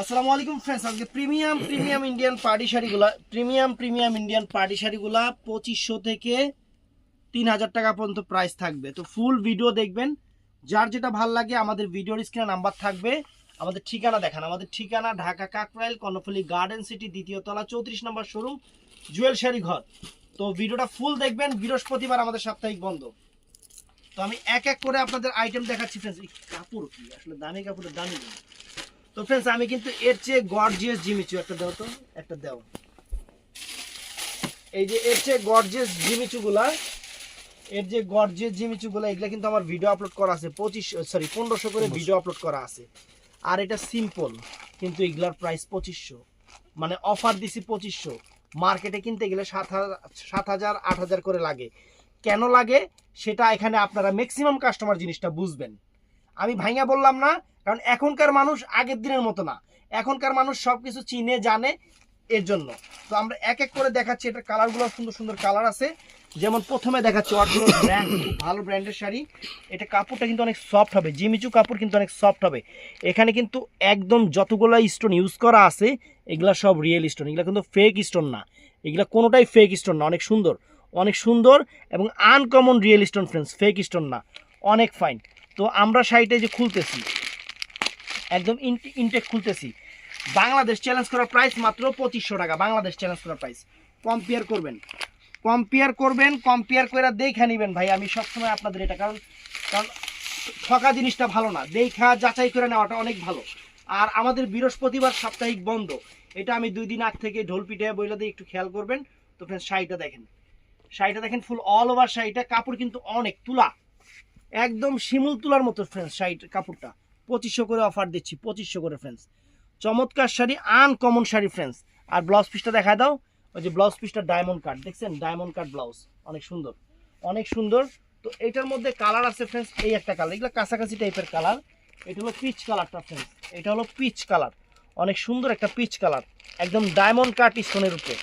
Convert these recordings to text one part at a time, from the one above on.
আসসালামু আলাইকুম ফ্রেন্ডস আজকে প্রিমিয়াম প্রিমিয়াম ইন্ডিয়ান পার্টি শাড়িগুলা প্রিমিয়াম প্রিমিয়াম ইন্ডিয়ান পার্টি শাড়িগুলা পঁচিশশো থেকে তিন হাজার টাকা পর্যন্ত প্রাইস থাকবে। তো ফুল ভিডিও দেখবেন। যার যেটা ভালো লাগে আমাদের ভিডিওর স্ক্রিনে নাম্বার থাকবে। আমাদের ঠিকানা দেখান। আমাদের ঠিকানা ঢাকা কাকরাইল, কর্ণফুলি গার্ডেন সিটি দ্বিতীয় তলা, চৌত্রিশ নম্বর শোরুম জুয়েল শাড়ি ঘর। তো ভিডিওটা ফুল দেখবেন। বৃহস্পতিবার আমাদের সাপ্তাহিক বন্ধ। তো আমি এক এক করে আপনাদের আইটেম দেখাচ্ছি ফ্রেন্ডস কাপড় কি? আসলে দামি কাপড়ের দামি। তো ফ্রেন্ডস আমি কিন্তু এর চেয়ে গর্জিয়াস জিমিচু একটা দাও তো একটা দাও। এই যে এর চেয়ে গর্জিয়াস জিমিচুগুলা এর যে গর্জিয়াস জিমিচুগুলা এগুলা কিন্তু আমার ভিডিও আপলোড করা আছে পঁচিশ সরি পনেরোশো করে ভিডিও আপলোড করা আছে। আর এটা সিম্পল কিন্তু এগুলার প্রাইস পঁচিশশো। মানে অফার দিছি পঁচিশশো। মার্কেটে কিনতে গেলে সাত হাজার সাত হাজার আট হাজার করে লাগে। কেন লাগে? সেটা এখানে আপনারা ম্যাক্সিমাম কাস্টমার জিনিসটা বুঝবেন। আমি ভাইয়া বললাম না কারণ এখনকার মানুষ আগের দিনের মতো না। এখনকার মানুষ সবকিছু চিনে, জানে এর জন্য। তো আমরা এক এক করে দেখাচ্ছি, এটার কালারগুলো সুন্দর সুন্দর কালার আছে। যেমন প্রথমে দেখাচ্ছি, অরিজিনাল ব্র্যান্ড ভালো ব্র্যান্ডের শাড়ি। এটা কাপড়টা কিন্তু অনেক সফট হবে, জিমিচু কাপড় কিন্তু অনেক সফট হবে। এখানে কিন্তু একদম যতগুলো স্টোন ইউজ করা আছে, এগুলা সব রিয়েল স্টোন এগুলা কিন্তু ফেক স্টোন না। এগুলা কোনোটাই ফেক স্টোন না, অনেক সুন্দর। অনেক সুন্দর এবং uncommon real stone friends fake stone না। অনেক ফাইন তো আমরা শাড়িটা যে খুলতেছি একদম ইনটেক খুলতেছি। বাংলাদেশ চ্যালেঞ্জ করার প্রাইস মাত্র পঁচিশশো টাকা। বাংলাদেশ চ্যালেঞ্জ করার প্রাইস কম্পেয়ার করবেন। কম্পেয়ার করবেন কম্পেয়ার করে দেখে নেবেন ভাই, আমি সবসময় আপনাদের এটা, কারণ কারণ ঠকা জিনিসটা ভালো না। দেখা যাচাই করে নেওয়াটা অনেক ভালো। আর আমাদের বৃহস্পতিবার সাপ্তাহিক বন্ধ। এটা আমি দুই দিন আগ থেকে ঢোল পিঠে বইলা দিয়ে একটু খেয়াল করবেন। তো ফ্রেন্ড শাড়িটা দেখেন। শাড়িটা দেখেন ফুল অল ওভার শাড়িটা। কাপড় কিন্তু অনেক তুলা। একদম শিমুল তুলার মতো ফ্রেন্ডস শাড়ি কাপড়টা। পঁচিশশো করে অফার দিচ্ছি, পঁচিশশো করে ফ্রেন্ডস চমৎকার শাড়ি আনকমন শাড়ি ফ্রেন্ডস আর ব্লাউজ পিসটা দেখা দাও, ওই যে ব্লাউজ পিসটা ডায়মন্ড কাট দেখছেন? ডায়মন্ড কাট ব্লাউজ অনেক সুন্দর। অনেক সুন্দর। তো এটার মধ্যে কালার আছে ফ্রেন্ডস এই একটা কালার এগুলো কাছাকাছি টাইপের কালার এটা হলো পিচ কালারটা ফ্রেন্ডস এটা হলো পিচ কালার অনেক সুন্দর একটা পিচ কালার একদম ডায়মন্ড কাট স্টোনের উপরে।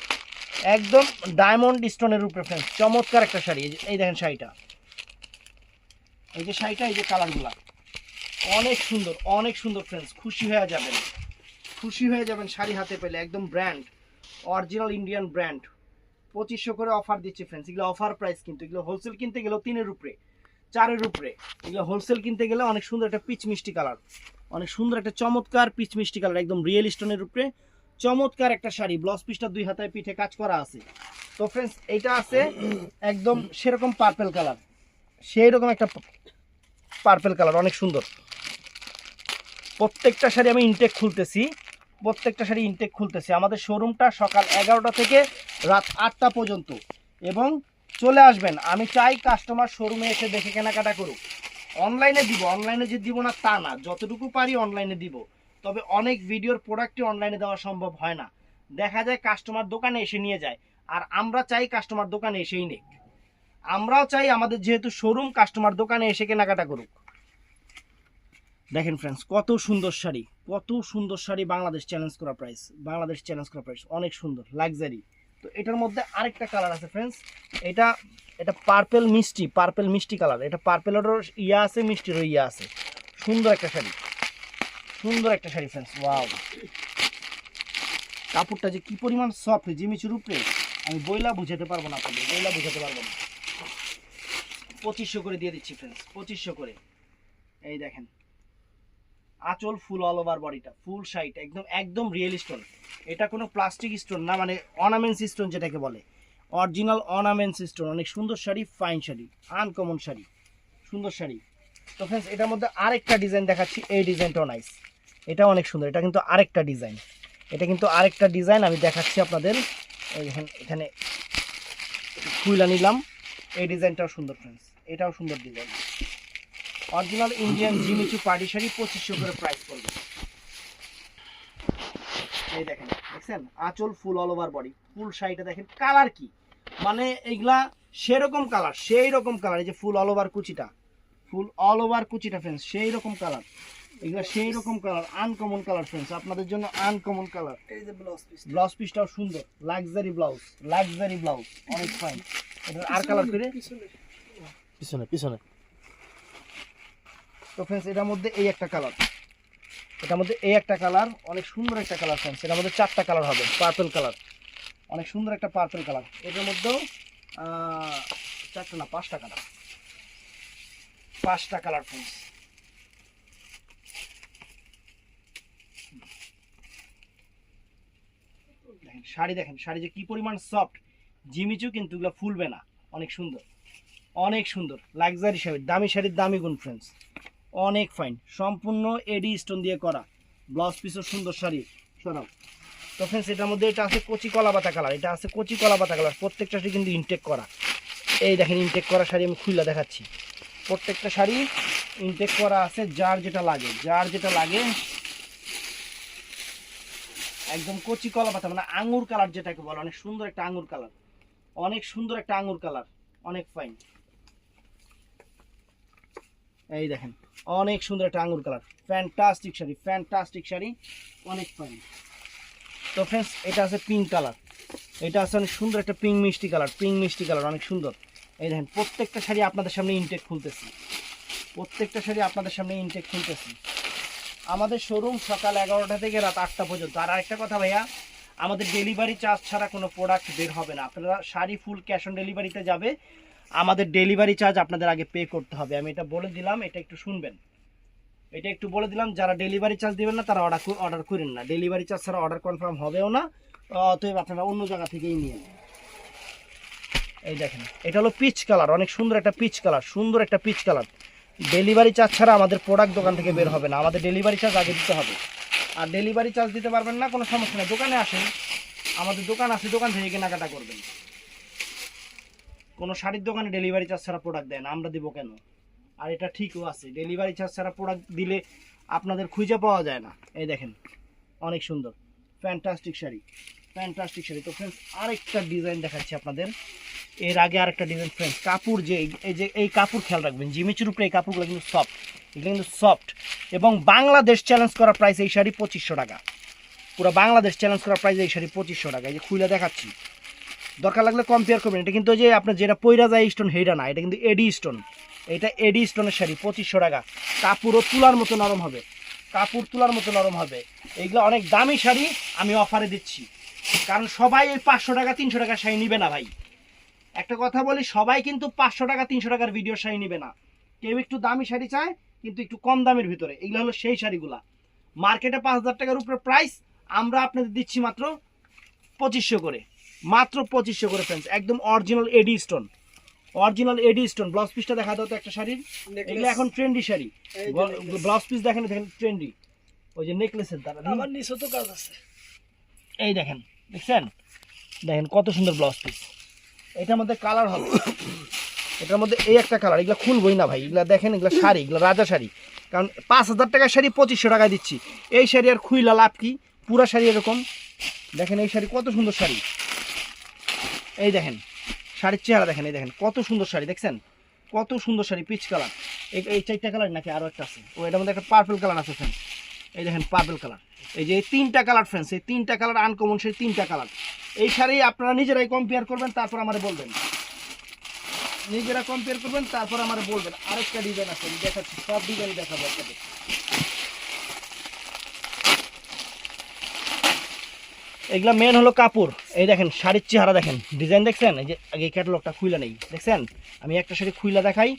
একদম ডায়মন্ড স্টোনের উপরে ফ্রেন্ডস চমৎকার একটা শাড়ি। এই দেখেন শাড়িটা। এই যে শাড়িটা, এই যে কালারগুলা অনেক সুন্দর অনেক সুন্দর ফ্রেন্ডস খুশি হয়ে যাবেন। খুশি হয়ে যাবেন শাড়ি হাতে পেলে, একদম ব্র্যান্ড অরিজিনাল ইন্ডিয়ান ব্র্যান্ড পঁচিশশো করে অফার দিচ্ছে ফ্রেন্ডস এগুলো অফার প্রাইস কিন্তু, এগুলো হোলসেল কিনতে গেলেও তিনের উপরে, চারের উপরে। এগুলো হোলসেল কিনতে গেলে অনেক সুন্দর একটা পিচ মিষ্টি কালার অনেক সুন্দর একটা চমৎকার পিচ মিষ্টি কালার একদম রিয়েল স্টোনের উপরে। চমৎকার একটা শাড়ি ব্লাউজ পিসটা দুই হাতায় পিঠে কাজ করা আছে। তো ফ্রেন্ডস এইটা আছে একদম সেরকম পার্পেল কালার সেই রকম একটা পার্পেল কালার অনেক সুন্দর। প্রত্যেকটা শাড়ি আমি ইনটেক খুলতেছি, প্রত্যেকটা শাড়ি ইনটেক খুলতেছি। আমাদের শোরুমটা সকাল এগারোটা থেকে রাত আটটা পর্যন্ত। এবং চলে আসবেন, আমি চাই কাস্টমার শোরুমে এসে দেখে কেনাকাটা করুক। অনলাইনে দিব অনলাইনে যে দিব না, তা না। যতটুকু পারি অনলাইনে দিব। তবে অনেক ভিডিওর প্রোডাক্টই অনলাইনে দেওয়া সম্ভব হয় না। দেখা যায় কাস্টমার দোকানে এসে নিয়ে যায়। আর আমরা চাই কাস্টমার দোকানে এসেই নেক। আমরাও চাই আমাদের যেহেতু শোরুম কাস্টমার দোকানে এসে কেনাকাটা করুক। দেখেন ফ্রেন্ডস কত সুন্দর শাড়ি, কত সুন্দর শাড়ি বাংলাদেশ চ্যালেঞ্জ করা প্রাইস বাংলাদেশ চ্যালেঞ্জ করা প্রাইস অনেক সুন্দর লাক্সারি তো এটার মধ্যে আরেকটা কালার আছে ফ্রেন্ডস এটা এটা পার্পেল মিষ্টি পার্পেল মিষ্টি কালার এটা পার্পেলেরও ইয়া আছে, মিষ্টিরও ইয়া আছে। সুন্দর একটা শাড়ি, সুন্দর একটা শাড়ি ফ্রেন্ডস ওয়াও কাপড়টা যে কি পরিমাণ সফট জিমিচুর উপরে, আমি বইলা বুঝাতে পারব না আপনাদের, বইলা বুঝাতে পারব না। পঁচিশশো করে দিয়ে দিচ্ছি ফ্রেন্ডস পঁচিশশো করে। এই দেখেন, আঁচল ফুল অল ওভার বডিটা ফুল শাইট একদম একদম রিয়েল স্টোন এটা কোনো প্লাস্টিক স্টোন না মানে অর্নামেন্টস স্টোন যেটাকে বলে। অরিজিনাল অর্নামেন্টস স্টোন অনেক সুন্দর শাড়ি ফাইন শাড়ি আনকমন শাড়ি, সুন্দর শাড়ি। তো ফ্রেন্ডস এটার মধ্যে আরেকটা ডিজাইন দেখাচ্ছি, এই ডিজাইনটাও নাইস এটা অনেক সুন্দর, এটা কিন্তু আরেকটা ডিজাইন এটা কিন্তু আরেকটা ডিজাইন আমি দেখাচ্ছি আপনাদের। এই এখানে খুইলা নিলাম। এই ডিজাইনটাও সুন্দর ফ্রেন্ডস এটাও সুন্দর design original Indian Jimmy Choo party sari পঁচিশশো করে প্রাইস পড়বে। এই দেখেন দেখছেন? আঁচল full all over body full শাড়িটা দেখেন কালার কি? মানে এইগুলা সেরকম কালার সেই রকম কালার এই যে ফুল অল ওভার কুচিটা। ফুল অল ওভার কুচিটা ফ্রেন্ডস সেই রকম কালার এগুলা সেই রকম কালার আনকমন কালার ফ্রেন্ডস আপনাদের জন্য আনকমন কালার এই যে ব্লাউজ পিস ব্লাউজ পিসটাও সুন্দর লাক্সারি ব্লাউজ লাক্সারি ব্লাউজ অনেক ফাইন এটা আর কালার করে পিছনে পিছনে। তো ফ্রেন্ডস এটার মধ্যে এই একটা কালার এটার মধ্যে এই একটা কালার অনেক সুন্দর একটা কালার ফ্রেন্ডস এটার মধ্যে চারটা কালার হবে পার্পল কালার অনেক সুন্দর একটা পার্পল কালার এটার মধ্যেও চারটা না, পাঁচটা কালার পাঁচটা কালার ফ্রেন্ডস দেখেন, শাড়ি দেখেন, শাড়ি যে কি পরিমাণ সফট জিমিচু কিন্তু এগুলো ফুলবে না, অনেক সুন্দর। অনেক সুন্দর লাক্সারি শাড়ি, দামি শাড়ির দামি গুণ ফ্রেন্ডস অনেক ফাইন সম্পূর্ণ এডি স্টোন দিয়ে করা। ব্লাউজ পিসও সুন্দর শাড়ি, সরাও। তো ফ্রেন্ডস এটার মধ্যে এটা আছে কচি কলা পাতা কালার এটা আছে কচি কলা পাতা কালার প্রত্যেকটা শাড়ি কিন্তু ইনটেক করা। এই দেখেন ইনটেক করা শাড়ি আমি খুলে দেখাচ্ছি। প্রত্যেকটা শাড়ি ইনটেক করা আছে যার যেটা লাগে, যার যেটা লাগে, একদম কচি কলা পাতা মানে আঙুর কালার যেটাকে বলে, অনেক সুন্দর একটা আঙুর কালার অনেক সুন্দর একটা আঙুর কালার অনেক ফাইন এই দেখেন, অনেক সুন্দর একটা আঙুর colour fantastic sari fantastic sari, অনেক ফাইন তো ফ্রেন্ডস এটা আছে পিঙ্ক কালার এটা আছে অনেক সুন্দর একটা পিঙ্ক মিষ্টি কালার পিঙ্ক মিষ্টি কালার অনেক সুন্দর। এই দেখেন, প্রত্যেকটা শাড়ি আপনাদের সামনে ইনটেক খুলতেছি। প্রত্যেকটা শাড়ি আপনাদের সামনে ইনটেক খুলতেছি। আমাদের শোরুম সকাল এগারোটা থেকে রাত আটটা পর্যন্ত। আর আরেকটা কথা ভাইয়া, আমাদের ডেলিভারি চার্জ ছাড়া কোনো প্রোডাক্ট বের হবে না। আপনারা শাড়ি ফুল ক্যাশ অন ডেলিভারিতে যাবে। আমাদের ডেলিভারি চার্জ আপনাদের আগে পে করতে হবে। আমি এটা বলে দিলাম, এটা একটু শুনবেন। এটা একটু বলে দিলাম, যারা ডেলিভারি চার্জ দিবেন না, তারা অর্ডার অর্ডার করেন না। ডেলিভারি চার্জ ছাড়া অর্ডার কনফার্ম হবেও না, অতএব আপনারা অন্য জায়গা থেকেই নিয়ে নেন। এই দেখেন, এটা হলো পিচ কালার অনেক সুন্দর একটা পিচ কালার সুন্দর একটা পিচ কালার ডেলিভারি চার্জ ছাড়া আমাদের প্রোডাক্ট দোকান থেকে বের হবে না, আমাদের ডেলিভারি চার্জ আগে দিতে হবে। আর ডেলিভারি চার্জ দিতে পারবেন না, কোনো সমস্যা নেই। দোকানে আসেন, আমাদের দোকান আছে, দোকান থেকে কেনাকাটা করবেন। কোনো শাড়ির দোকানে ডেলিভারি চার্জ ছাড়া প্রোডাক্ট দেয় না, আমরা দেবো কেন? আর এটা ঠিকও আছে ডেলিভারি চার্জ ছাড়া প্রোডাক্ট দিলে আপনাদের খুঁজে পাওয়া যায় না। এই দেখেন, অনেক সুন্দর ফ্যান্টাস্টিক শাড়ি ফ্যান্টাস্টিক শাড়ি। তো ফ্রেন্ডস আরেকটা ডিজাইন দেখাচ্ছি আপনাদের। এর আগে আরেকটা ডিজাইন ফ্রেন্ডস কাপড় যে, এই- এই যে, এই কাপড় খেয়াল রাখবেন জিমিচুর উপরে এই কাপড়গুলো কিন্তু সফট এগুলো কিন্তু সফট এবং বাংলাদেশ চ্যালেঞ্জ করা প্রাইস এই শাড়ি পঁচিশশো টাকা। পুরো বাংলাদেশ চ্যালেঞ্জ করা প্রাইস এই শাড়ি পঁচিশশো টাকা। এই যে খুলে দেখাচ্ছি। দরকার লাগলে কম্পেয়ার করবেন। এটা কিন্তু যে আপনার যেটা পৈরা যায় স্টোন হেটা না, এটা কিন্তু এডি স্টোন এটা এডি স্টোনের শাড়ি, পঁচিশশো টাকা। কাপড়ও তুলার মতো নরম হবে। কাপড় তুলার মতো নরম হবে। এইগুলো অনেক দামি শাড়ি, আমি অফারে দিচ্ছি। কারণ সবাই এই পাঁচশো টাকা, তিনশো টাকার শাড়ি নিবে না ভাই। একটা কথা বলি, সবাই কিন্তু পাঁচশো টাকা, তিনশো টাকার ভিডিও শাড়ি নিবে না। কেউ একটু দামি শাড়ি চায়, কিন্তু একটু কম দামের ভিতরে। এগুলো হলো সেই শাড়িগুলা। মার্কেটে পাঁচ হাজার টাকার উপরে প্রাইস আমরা আপনাদের দিচ্ছি মাত্র পঁচিশশো করে। মাত্র পঁচিশশো করে ফ্রেন্ডস একদম original AD stone original AD stone blouse পিসটা দেখা দাও তো একটা শাড়ির। এগুলো এখন ট্রেন্ডি শাড়ি। ব্লাউজ পিস দেখেন দেখেন ট্রেন্ডি ওই যে নেকলেসের দ্বারা। আমার নিচে তো কাজ আছে। এই দেখেন দেখছেন? দেখেন কত সুন্দর ব্লাউজ পিস এটার মধ্যে কালার হবে। এটার মধ্যে এই একটা কালার এগুলো খুলবই না ভাই। এগুলো দেখেন এগুলো শাড়ি এগুলো রাজা শাড়ি। কারণ পাঁচ হাজার টাকার শাড়ি পঁচিশশো টাকায় দিচ্ছি। এই শাড়ি আর খুইলা লাভ কি? পুরা শাড়ি এরকম। দেখেন এই শাড়ি কত সুন্দর শাড়ি। এই দেখেন, শাড়ির চেহারা দেখেন, এই দেখেন, কত সুন্দর শাড়ি, দেখছেন? কত সুন্দর শাড়ি পিচ কালার এই চারটা কালার নাকি আরও একটা আছে? ও, এটার মধ্যে একটা পার্পল কালার আছে ফ্রেন্ড এই দেখেন পার্পল কালার এই যে এই তিনটা কালার ফ্রেন্ডস এই তিনটা কালার আনকমন সেই তিনটা কালার এই শাড়ি আপনারা নিজেরাই কম্পেয়ার করবেন, তারপর আমারে বলবেন। নিজেরা কম্পেয়ার করবেন, তারপর আমার বলবেন। আরেকটা ডিজাইন আছে দেখাচ্ছি, সব ডিজাইন দেখাবো আপনাদের। এগুলা মেন হলো কাপড়। এই দেখেন, শাড়ির চেহারা দেখেন। ডিজাইন দেখছেন? এই যে আগে ক্যাটালগটা খুইলা নেই। দেখছেন? আমি একটা শাড়ি খুইলা দেখাই,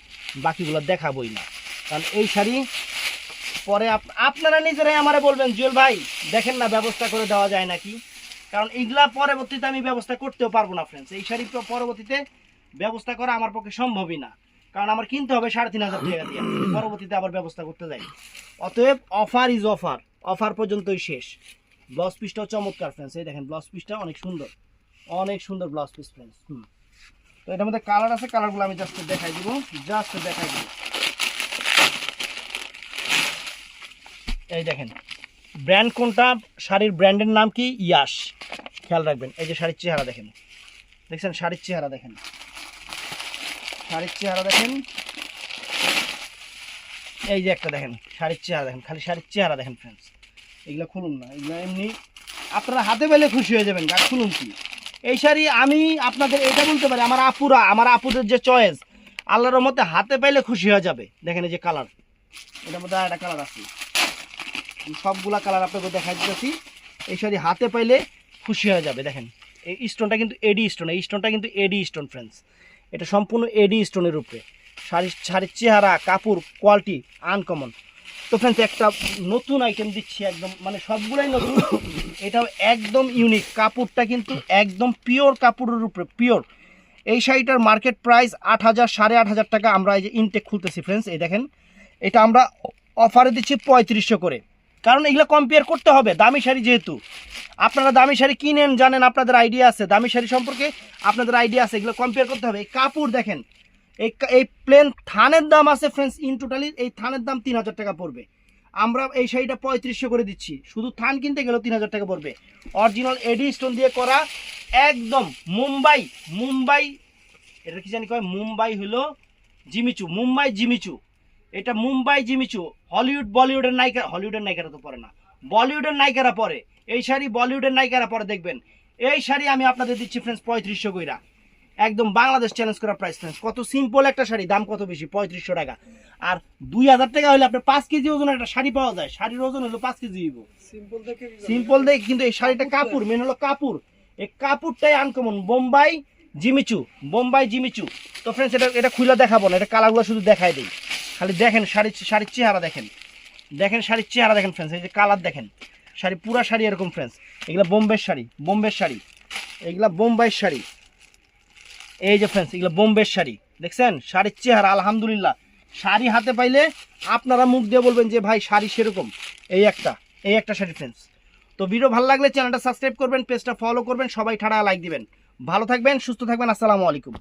বাকিগুলো দেখাবই না। কারণ এই শাড়ি পরে আপনারা নিজেরাই আমারে বলবেন, জুয়েল ভাই, দেখেন না, ব্যবস্থা করে দেওয়া যায় নাকি? কারণ এগুলা পরবর্তীতে আমি ব্যবস্থা করতেও পারব না ফ্রেন্ডস এই শাড়ি তো পরবর্তীতে ব্যবস্থা করা আমার পক্ষে সম্ভবই না। কারণ আমার কিনতে হবে সাড়ে তিন হাজার টাকা দিয়ে। পরবর্তীতে আবার ব্যবস্থা করতে যাই। অতএব অফার ইজ অফার অফার পর্যন্তই শেষ। ব্লাউজ পিসটাও চমৎকার ফ্রেন্ডস এই দেখেন ব্লাউজ পিসটা অনেক সুন্দর। অনেক সুন্দর ব্লাউজ পিস ফ্রেন্ডস হুম। তো এটার মধ্যে কালার আছে কালারগুলো আমি জাস্ট দেখাই দিব। জাস্ট দেখাই দিব। এই দেখেন ব্র্যান্ড কোনটা, শাড়ির ব্র্যান্ডের নাম কি? ইয়াশ। খেয়াল রাখবেন, এই যে শাড়ির চেহারা দেখেন। দেখছেন, শাড়ির চেহারা দেখেন। শাড়ির চেহারা দেখেন। এই যে একটা দেখেন, শাড়ির চেহারা দেখেন, খালি শাড়ির চেহারা দেখেন ফ্রেন্ডস এগুলো খুলুন না, এগুলো এমনি আপনারা হাতে পেলে খুশি হয়ে যাবেন গা খুলুন কি? এই শাড়ি আমি আপনাদের এটা বলতে পারি, আমার আপুরা, আমার আপুদের যে চয়েস আল্লাহর মধ্যে হাতে পাইলে খুশি হয়ে যাবে। দেখেন এই যে কালার এটার মধ্যে আর একটা কালার আছে। সবগুলা কালার আপনাকে দেখাই দিতেছি। এই শাড়ি হাতে পাইলে খুশি হয়ে যাবে, দেখেন। এই স্টোনটা কিন্তু এডি স্টোন এই স্টোনটা কিন্তু এডি স্টোন ফ্রেন্ডস এটা সম্পূর্ণ এডি স্টোনের উপরে। শাড়ির শাড়ির চেহারা, কাপড় কোয়ালিটি আনকমন তো ফ্রেন্ডস একটা নতুন আইটেম দিচ্ছি একদম মানে সবগুলাই নতুন। এটাও একদম ইউনিক কাপড়টা কিন্তু একদম পিওর কাপড়ের উপরে পিওর এই শাড়িটার মার্কেট প্রাইস আট হাজার, সাড়ে আট হাজার টাকা আমরা এই যে ইনটেক খুলতেছি ফ্রেন্ডস এই দেখেন। এটা আমরা অফারে দিচ্ছি পঁয়ত্রিশশো করে। কারণ এগুলো কম্পেয়ার করতে হবে, দামি শাড়ি যেহেতু। আপনারা দামি শাড়ি কিনেন, জানেন, আপনাদের আইডিয়া আছে। দামি শাড়ি সম্পর্কে আপনাদের আইডিয়া আছে, এগুলো কম্পেয়ার করতে হবে। কাপড় দেখেন এই এই প্লেন থানের দাম আছে ফ্রেন্ডস ইন টোটালি এই থানের দাম তিন হাজার টাকা পড়বে। আমরা এই শাড়িটা পঁয়ত্রিশশো করে দিচ্ছি। শুধু থান কিনতে গেলেও তিন হাজার টাকা পড়বে। অরিজিনাল এডি স্টোন দিয়ে করা একদম মুম্বাই মুম্বাই, এটা কি জানি কয়? মুম্বাই হলো জিমিচু, মুম্বাই জিমিচু। এটা মুম্বাই জিমিচু। হলিউড বলিউডের নায়িকা হলিউডের নায়িকারা তো পরে না। বলিউডের নায়িকারা পরে এই শাড়ি বলিউডের নায়িকারা পরে দেখবেন। এই শাড়ি আমি আপনাদের দিচ্ছি ফ্রেন্ডস পঁয়ত্রিশশো কইরা। একদম বাংলাদেশ চ্যালেঞ্জ করা প্রাইস ফ্রেন্ডস কত সিম্পল একটা শাড়ি দাম কত বেশি? পঁয়ত্রিশশো টাকা। আর দুই হাজার টাকা হলে আপনার পাঁচ কেজি ওজন একটা শাড়ি পাওয়া যায়। শাড়ির ওজন হলো পাঁচ কেজি হইব। সিম্পল দেখে সিম্পল দেখে কিন্তু এই শাড়িটা কাপড় মেন হলো কাপড়। এই কাপড়টাই uncommon Bombay Jimmy Choo Bombay Jimmy Choo. তো ফ্রেন্ডস এটা এটা খুলে দেখাবো না এটা কালারগুলো শুধু দেখাই দিই। খালি দেখেন শাড়ির শাড়ির চেহারা দেখেন। দেখেন শাড়ির চেহারা দেখেন ফ্রেন্ডস এই যে কালার দেখেন। শাড়ি পুরা শাড়ি এরকম ফ্রেন্ডস এগুলা বোম্বের শাড়ি বোম্বের শাড়ি। এগুলা বোম্বাইয়ের শাড়ি। এই যে ফ্রেন্ডস এগুলো বোম্বের শাড়ি। দেখছেন? শাড়ির চেহারা, আলহামদুলিল্লাহ। শাড়ি হাতে পাইলে আপনারা মুখ দিয়ে বলবেন যে, ভাই, শাড়ি সেরকম। এই একটা এই একটা শাড়ি ফ্রেন্ডস তো ভিডিও ভালো লাগলে চ্যানেলটা সাবস্ক্রাইব করবেন পেজটা ফলো করবেন, সবাই ঠাড়া লাইক দিবেন। ভালো থাকবেন, সুস্থ থাকবেন, আসসালামু আলাইকুম।